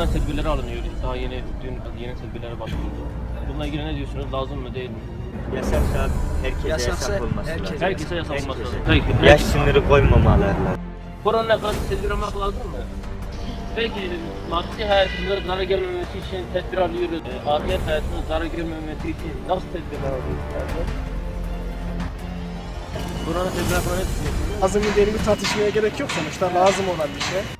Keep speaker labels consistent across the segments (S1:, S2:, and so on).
S1: Korona tedbirleri alınıyor. Daha yeni dün yeni tedbirlere başvuruldu. Bununla ilgili ne diyorsunuz? Lazım mı değil mi?
S2: Yasaksa herkese
S3: Yasaksa
S2: yasak olması
S3: herkese-
S2: lazım.
S1: Herkese yasak olması lazım. Peki.
S2: Yaş sınırı koymamaları lazım.
S1: Korona karşı tedbir almak lazım mı? Peki maddi hayatımıza zarar gelmemesi için tedbir alıyoruz. E, Ahiret hayatımıza zarar gelmemesi için nasıl tedbirler alıyoruz? Korona tedbir hakkında ne düşünüyorsunuz?
S4: Lazım mı değil mi tartışmaya gerek yok sonuçta lazım olan bir şey.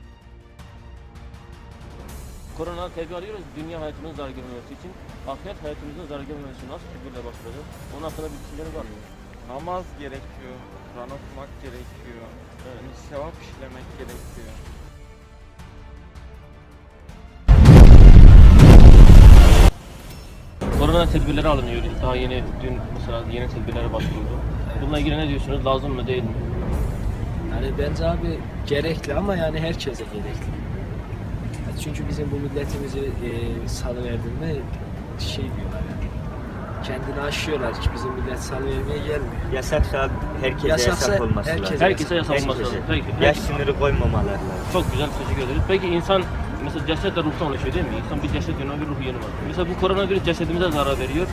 S1: Korona tedbir alıyoruz dünya hayatımızın zarar gelmemesi için. Ahiret hayatımızın zarar gelmemesi için nasıl tedbirler başvuracağız? Onun hakkında bir düşünceleri var mı?
S5: Namaz gerekiyor, Kur'an okumak gerekiyor, yani sevap işlemek gerekiyor.
S1: Korona tedbirleri alınıyor. Daha yeni dün mesela yeni tedbirlere başvuruldu. Bununla ilgili ne diyorsunuz? Lazım mı değil mi?
S3: Yani bence abi gerekli ama yani herkese gerekli. Çünkü bizim bu milletimizi e, salıverdiğinde şey diyorlar yani. Kendini aşıyorlar ki bizim millet salıvermeye gelmiyor.
S2: Yasaksa herkese
S3: Yasaksa
S2: yasak olması
S3: herkese-
S2: lazım.
S1: Herkese yasak olması
S2: Herkese.
S1: lazım. Peki.
S2: Yaş sınırı koymamaları lazım.
S1: Çok güzel teşekkür ederiz. Peki insan mesela cesetle ruhtan oluşuyor değil mi? İnsan bir ceset yönü bir ruh yönü var. Mesela bu koronavirüs cesedimize zarar veriyor.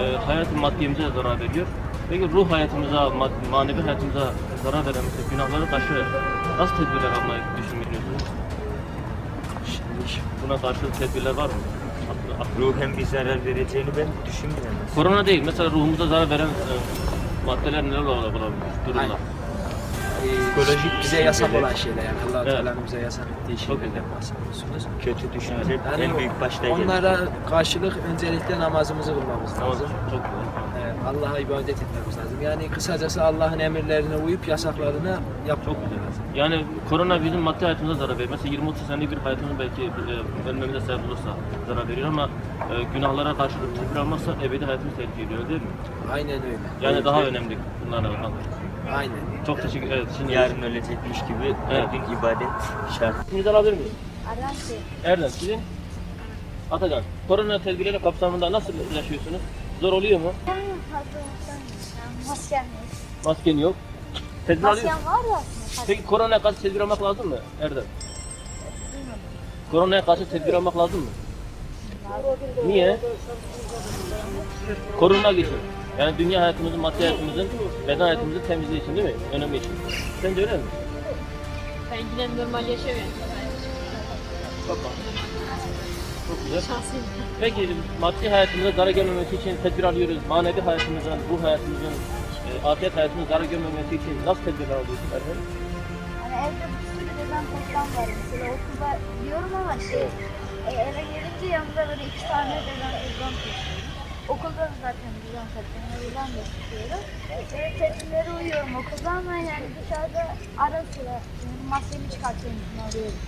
S1: E, hayat maddiyemize de zarar veriyor. Peki ruh hayatımıza, mad- manevi hayatımıza zarar veren mesela günahlara karşı nasıl tedbirler almayı düşünüyorsunuz?
S3: Şimdi
S1: Buna karşı tedbirler var mı?
S2: Ruhen bir zarar vereceğini ben düşünmüyorum.
S1: Korona değil. Mesela ruhumuza zarar veren e, maddeler neler olabilir? Durumlar.
S3: Aynen. e,
S2: Psikolojik
S3: bize yasak olan şeyler yani allah
S1: Evet.
S3: Teala'nın bize yasak ettiği şeylerden bahsediyorsunuz.
S2: Kötü düşünce
S3: Yani
S2: en büyük başta gelir.
S3: onlara karşılık öncelikle namazımızı kılmamız
S1: Tamam,
S3: lazım.
S1: çok güzel.
S3: Evet, Allah'a ibadet etmemiz lazım. Yani kısacası Allah'ın emirlerine uyup yasaklarını yapmamız
S1: Çok güzel. Yani korona bizim maddi hayatımıza zarar veriyor. Mesela 20-30 senelik bir hayatımız belki e, ölmemize sebep olursa zarar veriyor ama e, günahlara karşı tedbir almazsa ebedi hayatımız tehlikeye giriyor değil mi?
S3: Aynen öyle.
S1: Yani daha önemli bunlarla almak.
S3: Aynen.
S1: Çok teşekkür ederim. Şimdi
S2: Yarın ölecekmiş gibi
S1: Evet.
S2: her gün ibadet şart.
S1: İsminizi alabilir miyim?
S6: Arazi.
S1: Erdem sizin? Atacan. Korona tedbirleri kapsamında nasıl yaşıyorsunuz? Zor oluyor mu?
S6: Maskem yok.
S1: Masken yok. Tedbir alıyor
S6: Maskem var da.
S1: Peki koronaya karşı tedbir almak lazım mı Erdem? Koronaya karşı tedbir almak lazım mı? Niye? Korunmak için. Yani dünya hayatımızın, maddi hayatımızın, beden hayatımızın temizliği için değil mi? Önemli için. Sence öyle mi?
S7: Ben yine normal yaşamıyorum.
S1: Çok Çok güzel. Peki maddi hayatımıza zarar gelmemesi için tedbir alıyoruz. Manevi hayatımızın, ruh hayatımızın, e, ahiret hayatımızın zarar görmemesi için nasıl tedbirler alıyorsun Erdem?
S6: Hani evde bir sürü neden program var. Mesela okulda diyorum ama şey e, eve gelince yanımda böyle iki tane neden program tutuyorum. Okulda da zaten düzen tutuyorum. Öğlen de tutuyorum. E, tedbirlere uyuyorum okulda ama yani dışarıda ara sıra yani maskemi çıkartıyorum alıyorum.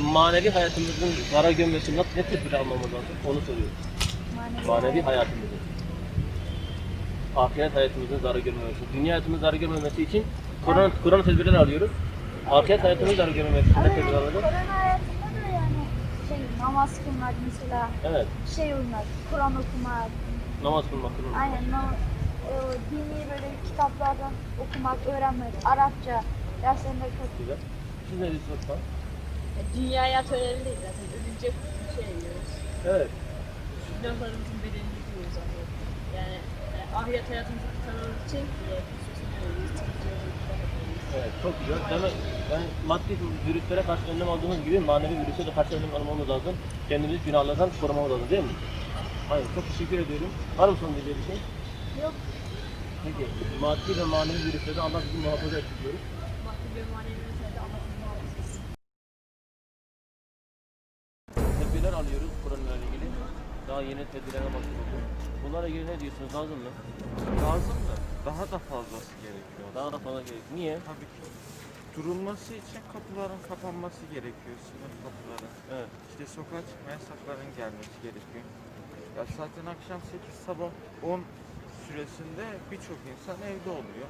S1: Manevi hayatımızın zarar görmemesi için nasıl ne tedbir almamız lazım? Onu soruyorum.
S6: Manevi,
S1: Manevi hayatımızın. Ahiret hayatımızın zarar görmemesi. Dünya hayatımızın zarar görmemesi için korona, korona tedbirleri alıyoruz. Ahiret hayatımızın zarar görmemesi için ne tedbir alacağız?
S6: korona hayatında da yani şey namaz kılmak mesela
S1: Evet.
S6: şey uymak, Kur'an okumak,
S1: Namaz kılmak. kılmak.
S6: aynen namaz, e, dini böyle kitaplardan okumak, öğrenmek, Arapça derslerinde katılmak.
S1: Güzel. Siz ne diyorsunuz Osman?
S7: Dünya hayat önemli değil zaten. Ölünce şey yiyoruz.
S1: Evet.
S7: Günahlarımızın bedelini yiyoruz zaten. Yani e, ahiret hayatımızı kurtarmamız için e,
S1: Evet, çok güzel. Demek yani maddi virüslere karşı önlem aldığımız gibi manevi virüse de karşı önlem almamız lazım. Kendimizi günahlardan korumamız lazım değil mi? Hayır, çok teşekkür ediyorum. Var mı son diyeceği bir şey?
S6: Yok,
S1: Peki, maddi ve manevi virüslerden Allah bizi muhafaza etsin diyoruz.
S7: Maddi ve manevi mesele Allah'ın muhafızası.
S1: Alıyoruz koronayla ilgili. Daha yeni tedbirlere başvuruldu. Bunlara ilgili ne diyorsunuz? Lazım mı?
S5: Lazım da daha da fazlası gerekiyor.
S1: Daha da fazla gerek. Niye?
S5: Tabii ki. Durulması için kapıların kapanması gerekiyor, sınır kapıları.
S1: Evet.
S5: İşte sokağa çıkma yasakların gelmesi gerekiyor. Ya zaten akşam 8 sabah 10 süresinde birçok insan evde oluyor.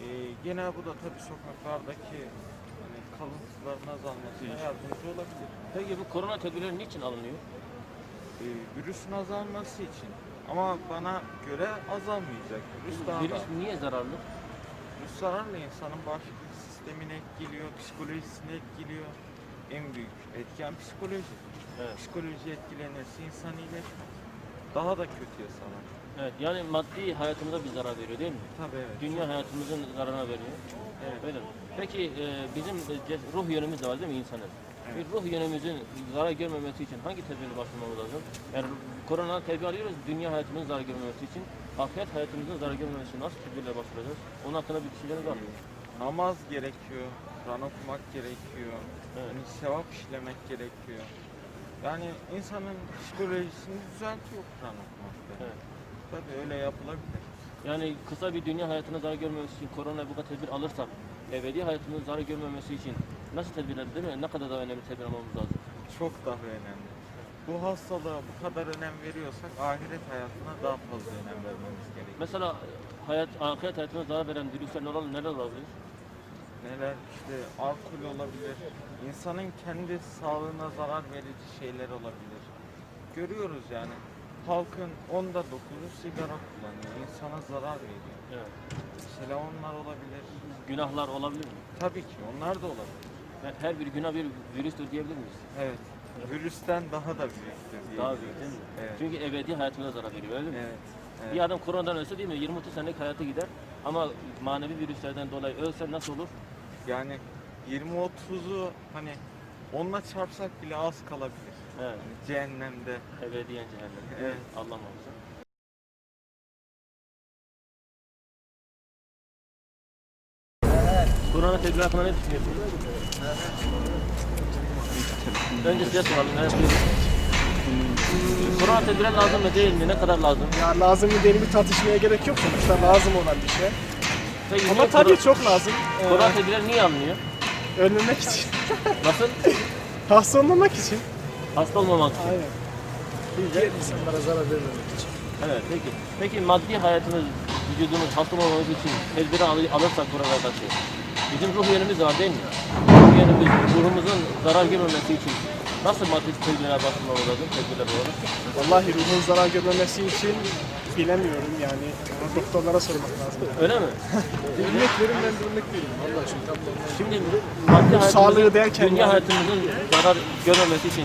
S5: Ee, gene bu da tabii sokaklardaki hani kalıntıların azalmasına yardımcı olabilir.
S1: Peki bu korona tedbirleri niçin alınıyor?
S5: Ee, virüsün azalması için. Ama bana göre azalmayacak. Virüs daha
S1: Virüs
S5: da.
S1: niye zararlı?
S5: Virüs zararlı insanın bağışıklık sistemine etkiliyor, psikolojisine etkiliyor. en büyük etken psikoloji.
S1: Evet.
S5: Psikoloji etkilenirse insan iyileşmez. Daha da kötüye sarar.
S1: Evet, yani maddi hayatımıza bir zarar veriyor değil mi?
S5: Tabii evet.
S1: Dünya hayatımızın zararına veriyor.
S5: Evet.
S1: Öyle mi? Peki e, bizim e, ruh yönümüz de var değil mi insanın?
S5: Evet.
S1: Bir ruh yönümüzün zarar görmemesi için hangi tedbirle başlamamız lazım? Yani korona tedbir alıyoruz, dünya hayatımızın zarar görmemesi için. Ahiret hayatımızın zarar görmemesi için nasıl tedbirle başlayacağız? Onun hakkında bir düşünceniz var mı?
S5: Namaz gerekiyor, Kur'an okumak gerekiyor,
S1: Evet.
S5: yani sevap işlemek gerekiyor. Yani insanın psikolojisini düzeltiyor Kur'an okumak.
S1: Evet.
S5: Tabii öyle yapılabilir.
S1: Yani kısa bir dünya hayatına zarar görmemesi için korona bu kadar tedbir alırsak, ebedi hayatımızın zarar görmemesi için nasıl tedbirler değil mi? Ne kadar daha önemli tedbir almamız lazım?
S5: Çok daha önemli. Bu hastalığa bu kadar önem veriyorsak ahiret hayatına daha fazla önem vermemiz gerekiyor.
S1: Mesela hayat, ahiret hayatına zarar veren virüsler neler, neler olabilir?
S5: Neler işte alkol olabilir, insanın kendi sağlığına zarar verici şeyler olabilir. Görüyoruz yani halkın onda dokuzu sigara kullanıyor, insana zarar veriyor.
S1: Evet.
S5: Mesela onlar olabilir.
S1: Günahlar olabilir mi?
S5: Tabii ki onlar da olabilir.
S1: Yani her bir günah bir virüstür diyebilir miyiz?
S5: Evet. Virüsten daha da büyüktür diye.
S1: Daha büyük değil mi?
S5: Evet.
S1: Çünkü ebedi hayatımıza zarar veriyor öyle mi?
S5: Evet. evet.
S1: Bir adam koronadan ölse değil mi? 20-30 senelik hayatı gider. Ama manevi virüslerden dolayı ölse nasıl olur?
S5: Yani 20-30'u hani onunla çarpsak bile az kalabilir.
S1: Evet.
S5: Yani cehennemde.
S1: Ebediyen cehennem.
S5: Evet.
S1: Allah muhafaza. Korona tedbiri hakkında ne düşünüyorsunuz? Önce size soralım. Ne yapıyorsunuz? Korona tedbiri lazım mı değil mi? Ne kadar lazım?
S4: Ya lazım mı değil mi tartışmaya gerek yok sonuçta lazım olan bir şey.
S1: Peki
S4: Ama tabii çok lazım.
S1: Korona
S4: Ee,
S1: tedbirleri niye alınıyor?
S4: önlemek için.
S1: Nasıl?
S4: Hasta olmamak için.
S1: Hasta olmamak için.
S4: Aynen.
S3: Diğer insanlara zarar vermemek için.
S1: Evet peki. Peki maddi hayatımız, vücudumuz hasta olmamak için tedbiri al- alırsak korona karşı bizim ruh yönümüz var değil mi? Ruh yönümüz, ruhumuzun zarar görmemesi için nasıl maddi tedbirlere başvurmamız lazım, tedbirler olarak?
S4: Vallahi ruhun zarar görmemesi için bilemiyorum yani. Doktorlara sormak lazım.
S1: Öyle mi?
S3: Örnek verin ben de örnek vereyim. Allah şimdi tam da
S1: Şimdi maddi hayatımızın,
S4: sağlığı derken
S1: dünya
S4: yani-
S1: hayatımızın zarar görmemesi için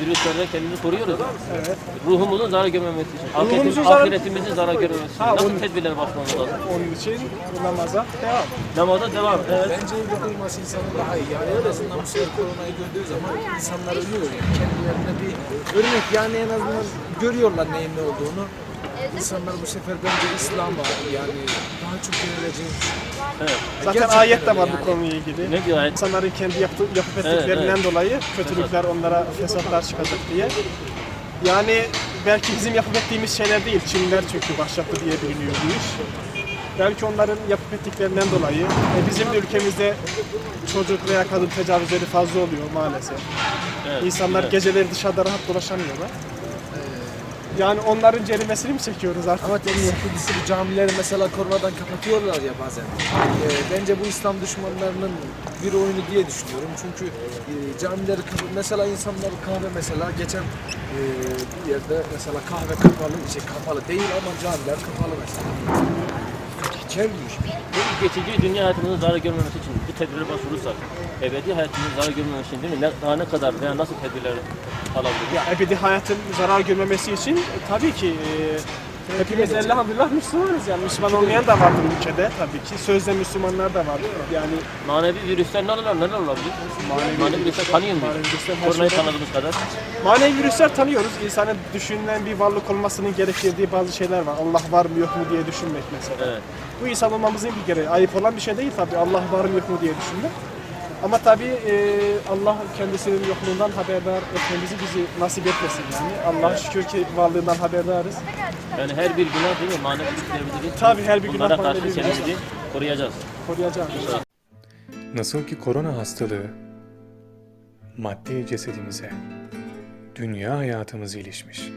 S1: virüslerden kendimizi koruyoruz.
S4: Evet.
S1: Ruhumuzun zarar görmemesi için,
S4: Ruhumuzun
S1: ahiretim,
S4: zarar-
S1: ahiretimizin zarar görmemesi için
S4: Ha,
S1: nasıl
S4: onu-
S1: tedbirlere başvurmamız lazım?
S4: Onun için namaza devam.
S1: Namaza devam. Evet.
S3: Bence evde kılması insanın daha iyi. Yani en azından bu sefer koronayı gördüğü zaman insanlar ölüyor yani. Kendilerine bir örnek yani en azından görüyorlar neyin ne olduğunu. İnsanlar bu sefer bence İslam'a yani daha çok yöneleceğini
S1: evet.
S4: Zaten
S3: Gerçekten
S4: ayet de var
S3: yani.
S4: bu konuyla ilgili.
S1: Ne diyor ayet?
S4: İnsanların kendi yaptı, yapıp ettiklerinden
S1: Evet,
S4: dolayı kötülükler onlara fesatlar çıkacak diye. Yani belki bizim yapıp ettiğimiz şeyler değil. Çinliler çünkü başlattı diye biliniyor bu iş. Belki onların yapıp ettiklerinden dolayı e, bizim de ülkemizde çocuk veya kadın tecavüzleri fazla oluyor maalesef.
S1: Evet.
S4: İnsanlar
S1: evet.
S4: geceleri dışarıda rahat dolaşamıyorlar. Yani onların cerimesini mi çekiyoruz artık?
S3: Ama deniz sıkıntısı bu camileri mesela koronadan kapatıyorlar ya bazen. Ee, bence bu İslam düşmanlarının bir oyunu diye düşünüyorum. Çünkü e, camileri mesela insanlar kahve mesela geçen e, bir yerde mesela kahve kapalı, şey kapalı değil ama camiler kapalı mesela. Çevrilmiş.
S1: Bu geçici dünya hayatımızın zarar görmemesi için bu tedbire başvurursak, ebedi hayatımızın zarar görmemesi için değil mi? Ne, daha ne kadar veya nasıl tedbirler alabiliriz?
S4: Ya ebedi hayatın zarar görmemesi için e, tabii ki e, hepimiz elhamdülillah Müslümanız yani Müslüman olmayan da vardır ülkede tabii ki. Sözde Müslümanlar da vardır. Yani
S1: Manevi virüsler neler, neler olabilir? Manevi, virüsler tanıyor muyuz?
S4: manevi virüsler her
S1: Koronayı
S4: şeyden-
S1: tanıdığımız kadar.
S4: manevi virüsler tanıyoruz. İnsanın düşünülen bir varlık olmasının gerektirdiği bazı şeyler var. Allah var mı yok mu diye düşünmek mesela.
S1: Evet.
S4: Bu insan olmamızın bir gereği. Ayıp olan bir şey değil tabii. Allah var mı yok mu diye düşünmek. Ama tabii e, Allah kendisinin yokluğundan haberdar etmemizi bizi nasip etmesin yani. Allah şükür ki varlığından haberdarız.
S1: Yani her bir günah değil mi? Manevi virüslerimizi
S4: Tabii her bir günah
S1: Bunlara
S4: manevi
S1: karşı kendimizi koruyacağız.
S4: Koruyacağız.
S8: Nasıl ki korona hastalığı maddi cesedimize, dünya hayatımıza ilişmiş.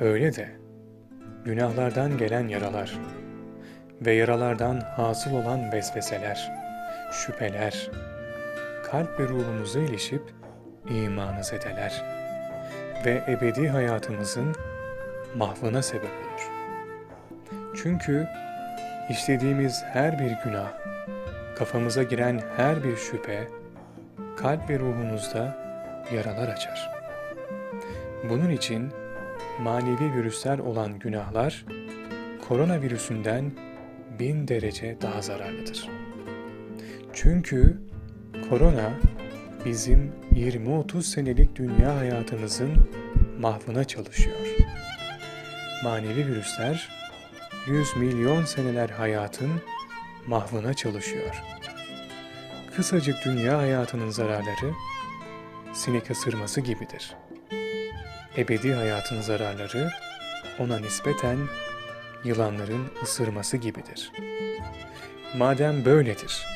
S8: Öyle de günahlardan gelen yaralar ve yaralardan hasıl olan vesveseler, şüpheler, kalp ve ruhumuza ilişip imanı zedeler ve ebedi hayatımızın mahvına sebep olur. Çünkü işlediğimiz her bir günah kafamıza giren her bir şüphe kalp ve ruhunuzda yaralar açar. Bunun için manevi virüsler olan günahlar koronavirüsünden bin derece daha zararlıdır. Çünkü korona bizim 20-30 senelik dünya hayatımızın mahvına çalışıyor. Manevi virüsler 100 milyon seneler hayatın mahvına çalışıyor. Kısacık dünya hayatının zararları sinek ısırması gibidir. Ebedi hayatın zararları ona nispeten yılanların ısırması gibidir. Madem böyledir,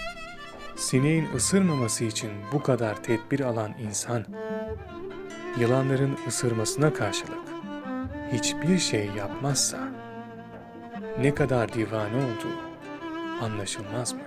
S8: sineğin ısırmaması için bu kadar tedbir alan insan, yılanların ısırmasına karşılık hiçbir şey yapmazsa ne kadar divane olduğu anlaşılmaz mı?